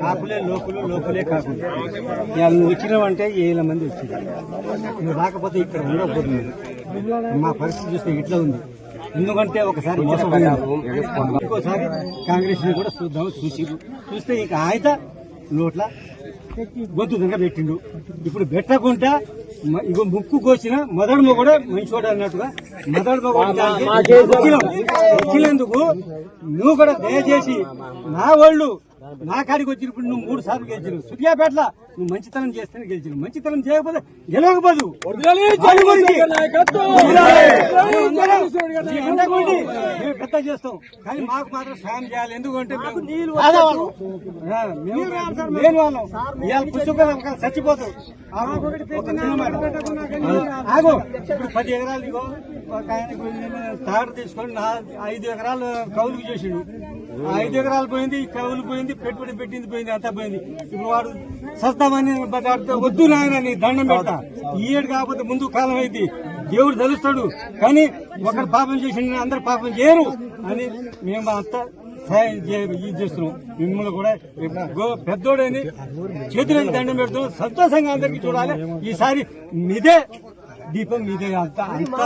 కాకులే లోకులు లోకులే కాకులు ఇవాళ నువ్వు వచ్చినావంటే ఏళ్ళ మంది వచ్చింది నువ్వు రాకపోతే ఇక్కడ ఉండకపోతుంది మా పరిస్థితి చూస్తే ఇట్లా ఉంది. ఎందుకంటే ఒకసారి ఇంకోసారి కాంగ్రెస్ని కూడా చూద్దాం చూసి చూస్తే ఇక ఆయన నోట్ల గొంతు దంగ పెట్టిండు ఇప్పుడు పెట్టకుండా ఇగో ముక్కు కోసిన మొదడు కూడా మంచోడు అన్నట్టుగా మొగోడు వచ్చినాం. వచ్చినందుకు నువ్వు కూడా దయచేసి నా వాళ్ళు నా కాడికి వచ్చినప్పుడు నువ్వు మూడు సార్లు గెలిచినావు. సూర్యాపేటల నువ్వు మంచితనం చేస్తేనే గెలిచినావు. మంచితనం చేయకపోతే గెలవకపోదు. మేము పెద్ద చేస్తాం కానీ మాకు మాత్రం సాయం చేయాలి ఎందుకంటే లేని వాళ్ళం ఇవాళ చచ్చిపోతాం ఆగు, ఇప్పుడు పది ఎకరాలు తాడు తీసుకొని నా ఐదు ఎకరాలు కౌలుకు చేసిండు. ఐదు ఎకరాలు పోయింది కౌలు పోయింది పెట్టుబడి పెట్టింది పోయింది అంతా పోయింది. ఇప్పుడు వాడు సస్తామని వద్దు నాయన నీ దండం పెడతా ఈ ఏడు కాకపోతే ముందు కాలం అయింది దేవుడు తెలుస్తాడు. కానీ ఒకరు పాపం చేసిన అందరు పాపం చేయరు అని మేము అంతా సహాయం చేస్తున్నాం. మిమ్మల్ని కూడా పెద్దోడని చేతులకి దండం పెడుతున్నాం సంతోషంగా అందరికి చూడాలి. ఈసారి మీదే దీపం మీదే అంతా అంతా